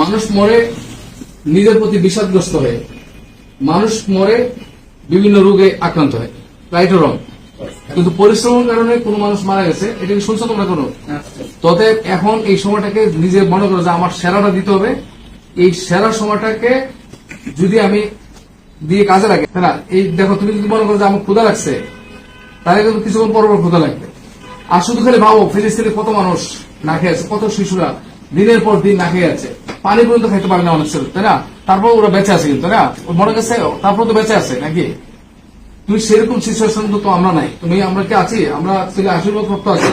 মানুষ মরে নিজের প্রতি বিষাদগ্রস্ত হয়ে। মানুষ মরে বিভিন্ন রোগে আক্রান্ত হয়। রাইট রং কিন্তু পরিশ্রমের কারণে কোনো মানুষ মারা গেছে, এটা শুনছো তোমরা কোনো? তবে এখন এই সময়টাকে নিজে মনে করো যে আমার সেরাটা দিতে হবে। এই সেরা সময়টাকে যদি আমি দিয়ে কাজে লাগে না? এই দেখো, তুমি যদি মনে করো যে আমার ক্ষুদা লাগছে, তাহলে কিন্তু কিছুক্ষণ পর পর ক্ষুদা লাগবে। আর শুধু খালি ভাবো, ফিলিস্তিনে কত মানুষ না খেয়ে আছে কত শিশুরা দিনের পর দিন না খেয়ে আছে। পানি পর্যন্ত খাইতে পারে না অনেক ছেলে তাই না? তারপর ওরা বেঁচে আছে কিন্তু না? মনে গেছে, তারপর তো বেঁচে আছে নাকি? তুমি সেরকম সিচুয়েশন তো আমরা নাই। তুমি, আমরা কি আছি? আমরা ছেলে আশীর্বাদ করতে আছি,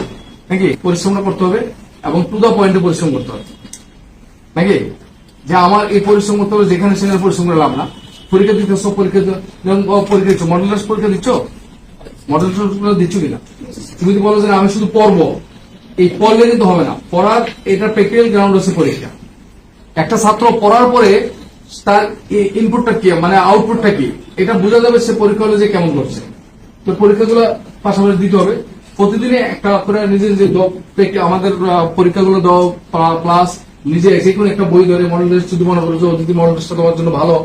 নাকি? পরিশ্রমটা করতে হবে এবং টু দা পয়েন্টে পরিশ্রম করতে হবে, নাকি? যে আমার এই পরিশ্রম করতে হবে, যেখানে সেখানে পরিশ্রম করে লাভ না। পরীক্ষা দিতে সব পরীক্ষা পরীক্ষা দিচ্ছ মডেল পরীক্ষা দিচ্ছ? মডেল দিচ্ছ কিনা? তুমি যদি বলো যে আমি শুধু পড়ব। এই পড়লে কিন্তু হবে না। পড়ার এটা প্র্যাকটিক্যাল গ্রাউন্ড হচ্ছে পরীক্ষা। একটা ছাত্র পড়ার পরে তার ইনপুটটা কি মানে আউটপুটটা কি, এটা বোঝা যাবে সে পরীক্ষা হলে যে কেমন করছে। তো পরীক্ষাগুলো পাশাপাশি দিতে হবে। প্রতিদিনে একটা করে নিজে নিজে আমাদের পরীক্ষাগুলো দাও প্লাস নিজে যে কোনো একটা বই ধরে মডেল টেস্ট যদি মনে করো যে অতিথি মডেল টেস্টটা তোমার জন্য ভালো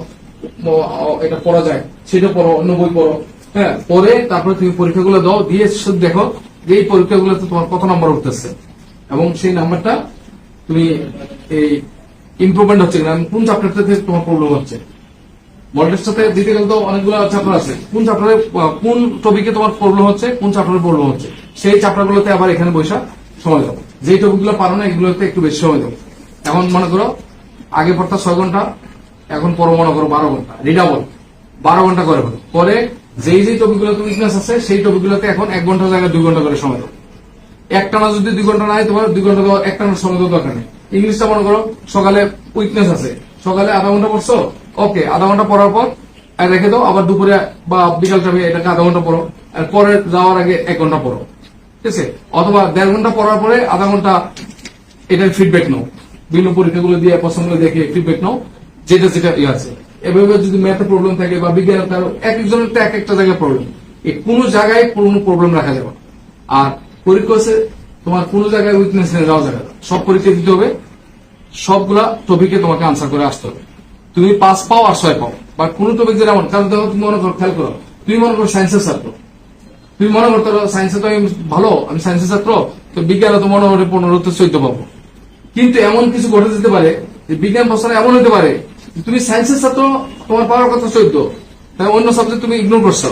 এটা পড়া যায়। সেটা পড়ো, অন্য বই পড়ো। হ্যাঁ পরে তারপরে তুমি পরীক্ষাগুলো দাও, দিয়ে দেখো যে এই পরীক্ষাগুলোতে তোমার কত নম্বর উঠতেছে, এবং সেই নাম্বারটা তুমি এই ইমপ্রুভমেন্ট হচ্ছে কিনা কোন চ্যাপ্টার থেকে তোমার প্রবলেম হচ্ছে? মডেলের সাথে দিতে গেলে তো অনেকগুলো চ্যাপ্টার আছে। কোন চ্যাপ্টারে কোন টপিকে তোমার প্রবলেম হচ্ছে, কোন চ্যাপ্টারে প্রবলেম হচ্ছে? সেই চ্যাপ্টার গুলোতে আবার এখানে বৈশা সময় দেবো যেই টপিকগুলো পারো না, এগুলোতে একটু বেশি সময় দেবো এখন মনে করো, আগে পড়তা ছয় ঘণ্টা, এখন পর মনে করো বারো ঘণ্টা। রিডাবল বারো ঘণ্টা করে পরে যেই যেই টপিক গুলোতে উইকনেস আছে, সেই টপিক গুলোতে এখন এক ঘণ্টা জায়গায় দুই ঘণ্টা করে সময় দেবো একটানা যদি দুই ঘণ্টা নাই, তোমার দুই ঘণ্টা দেওয়া একটানা সময় দেওয়ার দরকার নেই। ইংলিশটা মনে করো, সকালে উইকনেস আছে। সকালে আধা ঘণ্টা পড়ছো? ওকে আধা ঘণ্টা পড়ার পর রেখে দাও, আবার দুপুরে বা বিকাল টাইমে এটাকে আধা ঘণ্টা পড়ো, আর পরে যাওয়ার আগে এক ঘণ্টা পড়ো। ঠিক আছে? অথবা দেড় ঘণ্টা পড়ার পরে আধা ঘণ্টা এটার ফিডব্যাক নাও। বিভিন্ন পরীক্ষাগুলো দিয়ে পছন্দ দেখে ফিডব্যাক নাও, যেটা যেটা ইয়ে আছে। এভাবে যদি ম্যাথে প্রবলেম থাকে বা বিজ্ঞানের কারও এক একজনের এক একটা জায়গায় প্রবলেম এই কোনো জায়গায় কোনো প্রবলেম রাখা যাবে আর পরীক্ষা হচ্ছে তোমার কোনো জায়গায় উইকনেস নিয়ে যাওয়া যাবে সব পরীক্ষা দিতে হবে, সবগুলা টপিকে তোমাকে আনসার করে আসতে হবে। তুমি পাস পাও আর ছয় পাও বা কোনো টপিক যেটা এমন, কারণ দেখো তুমি মনে করো, খেয়াল করো, তুমি মনে করো সায়েন্সের ছাত্র। তুমি মনে করতে পারো সায়েন্সে তো আমি ভালো, আমি সায়েন্সের ছাত্র, তো বিজ্ঞানে তো মনে হয় পনেরো তো পাবো। কিন্তু এমন কিছু ঘটে যেতে পারে, যে বিজ্ঞান প্রশ্ন এমন হতে পারে যে তুমি সায়েন্সের ছাত্র, তোমার পাওয়ার কথা চৈত্য তাই অন্য সাবজেক্ট তুমি ইগনোর করছ।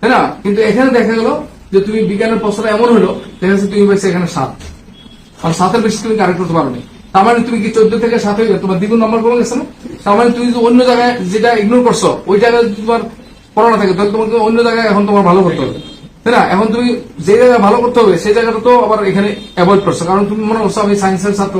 তাই না? কিন্তু এখানে দেখা গেল যে তুমি বিজ্ঞানের প্রশ্নটা এমন হলো, দেখা যাচ্ছে তুমি পাইছো এখানে সাত। আর সাতের বেশি তুমি কারেক্ট করতে পারো তার মানে তুমি কি চোদ্দ থেকে সাত হয়ে তোমার দ্বিগুণ নম্বর কমে গেছে না? তার মানে তুমি যদি অন্য জায়গায় যেটা ইগনোর করছ, ওই জায়গায় যদি তোমার পড়াটা থাকে, তাহলে তোমাকে অন্য জায়গায় এখন তোমার ভালো করতে হবে। তাই না? এখন তুমি যে জায়গায় ভালো করতে হবে, সেই জায়গাটা তো আবার এখানে অ্যাভয়েড করছ। কারণ তুমি মনে করছ আমি সায়েন্সের ছাত্র,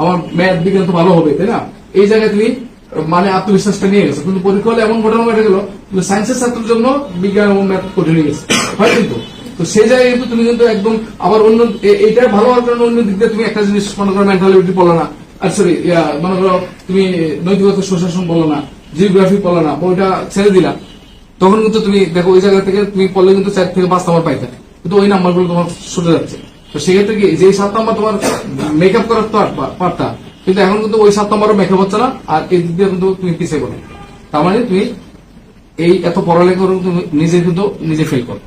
আমার ম্যাথ বিজ্ঞান তো ভালো হবে, তাই না? এই জায়গায় তুমি মানে আত্মবিশ্বাসটা নিয়ে গেছে। কিন্তু পরীক্ষা এমন ঘটনা ঘটে গেল সায়েন্সের ছাত্রের জন্য বিজ্ঞান এবং ম্যাথ কঠিন হয়ে গেছে। হয় কিন্তু? তো সেই জায়গায় কিন্তু তুমি কিন্তু একদম আবার অন্য, এ- এইটা ভালো হওয়ার কারণে অন্য দিক দিয়ে তুমি একটা জিনিস মনে করো মেন্টালিটি পড়ল না। আর সরি মনে করো তুমি নৈতিকতা সুশাসন বলো না জিওগ্রাফি পড়ল না ওইটা ছেড়ে দিলা। তখন কিন্তু তুমি দেখো ওই জায়গা থেকে তুমি পড়লে কিন্তু চার থেকে পাঁচ নাম্বার পাইতে। কিন্তু ওই নাম্বারগুলো তোমার ছুটে যাচ্ছে। তো সেক্ষেত্রে কি যে সাত নাম্বার তোমার মেকআপ করার তো পারতা কিন্তু এখন কিন্তু ওই সাত নাম্বারও মেকআপ হচ্ছে না, আর এই দিক দিয়ে কিন্তু তুমি পিছিয়ে পড়ো। তার মানে তুমি এই এত পড়ালেখা তুমি নিজে কিন্তু নিজে ফেল করো।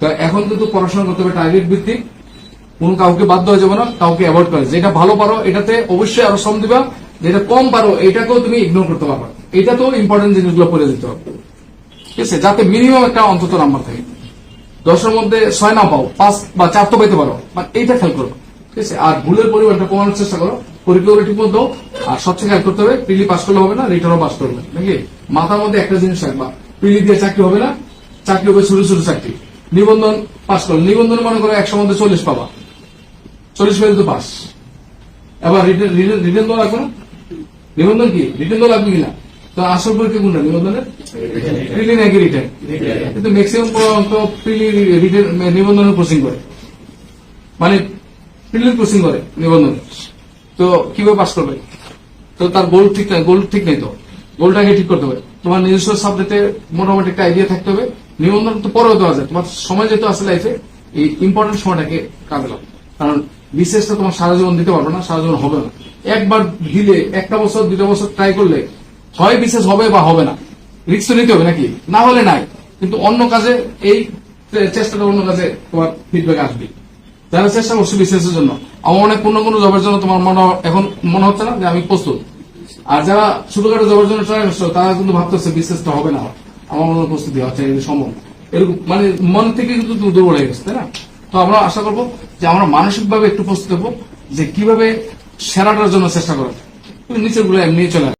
তো এখন কিন্তু পড়াশোনা করতে হবে টার্গেট ভিত্তিক। কোন কাউকে বাধ্য হয়ে যাবে না, কাউকে অ্যাভয়েড করে। যেটা ভালো পারো, এটাতে অবশ্যই আরও শ্রম দিবা। যেটা কম পারো, এটাকেও তুমি ইগনোর করতে পারবে। এটা তো ইম্পর্টেন্ট জিনিসগুলো পড়ে দিতে হবে। ঠিক আছে? যাতে মিনিমাম একটা অন্তত নাম্বার থাকে। দশের মধ্যে ছয় না পাও, পাঁচ বা চার তো পেতে পারো বাট এইটা খেয়াল করো। ঠিক আছে? আর ভুলের পরিমাণটা কমানোর চেষ্টা করো। পরীক্ষাগুলো ঠিক মতো আর সবচেয়ে খেয়াল করতে হবে প্রিলি পাস করলে হবে না রিটার্নও পাস করবে নাকি? মাথার মধ্যে একটা জিনিস রাখবা প্রিলি দিয়ে চাকরি হবে না চাকরি হবে ছোট ছোট চাকরি। নিবন্ধন পাস করো। নিবন্ধন মনে করো একশো মধ্যে চল্লিশ পাবা। চল্লিশ পেলে তো পাস এবার রিটার্ন দেওয়া লাগবে না? নিবন্ধন কি? রিটার্ন দেওয়া লাগবে কিনা তো আসল পরীক্ষা কোনটা? নিবন্ধনের? প্রিলি নাকি রিটার্ন কিন্তু ম্যাক্সিমাম প্রিলি রিটার্ন নিবন্ধনের কোচিং করে। মানে প্রিলির কোচিং করে, নিবন্ধন। তো কীভাবে পাস করবে? তো তার গোল ঠিক নাই গোল ঠিক নেই তো। গোলটাকে ঠিক করতে হবে। তোমার নিজস্ব সাবজেক্টে মোটামুটি একটা আইডিয়া থাকতে হবে। নিবন্ধন তো পরেও দেওয়া যায়। তোমার সময় যেহেতু আছে লাইফে এই ইম্পর্টেন্ট সময়টাকে কাজে লাও কারণ বিশেষটা তোমার সারা জীবন দিতে পারবে না, সারা জীবন হবে না। একবার দিলে, একটা বছর দুটা বছর ট্রাই করলে হয় বিশেষ হবে বা হবে না। রিক্স নিতে হবে নাকি? না হলে নাই। কিন্তু অন্য কাজে এই চেষ্টাটা অন্য কাজে তোমার ফিডব্যাক আসবে যারা চেষ্টা করছে বিশেষের জন্য। আমার অনেক হয় কোনো জবের জন্য তোমার মনে এখন মনে হচ্ছে না যে আমি প্রস্তুত। আর যারা ছোটখাটো জবের জন্য ট্রাই করছ, তারা কিন্তু ভাবতেছে বিশেষটা হবে না। আমার মনে প্রস্তুতি হচ্ছে, এটা সম্ভব। এরকম মানে মন থেকে কিন্তু দুর্বল হয়ে গেছে, তাই না? তো আমরা আশা করব যে আমরা মানসিকভাবে একটু প্রস্তুত হব যে কীভাবে সেরাটার জন্য চেষ্টা করা যায়। তুমি নিচেরগুলো এমনি চলে।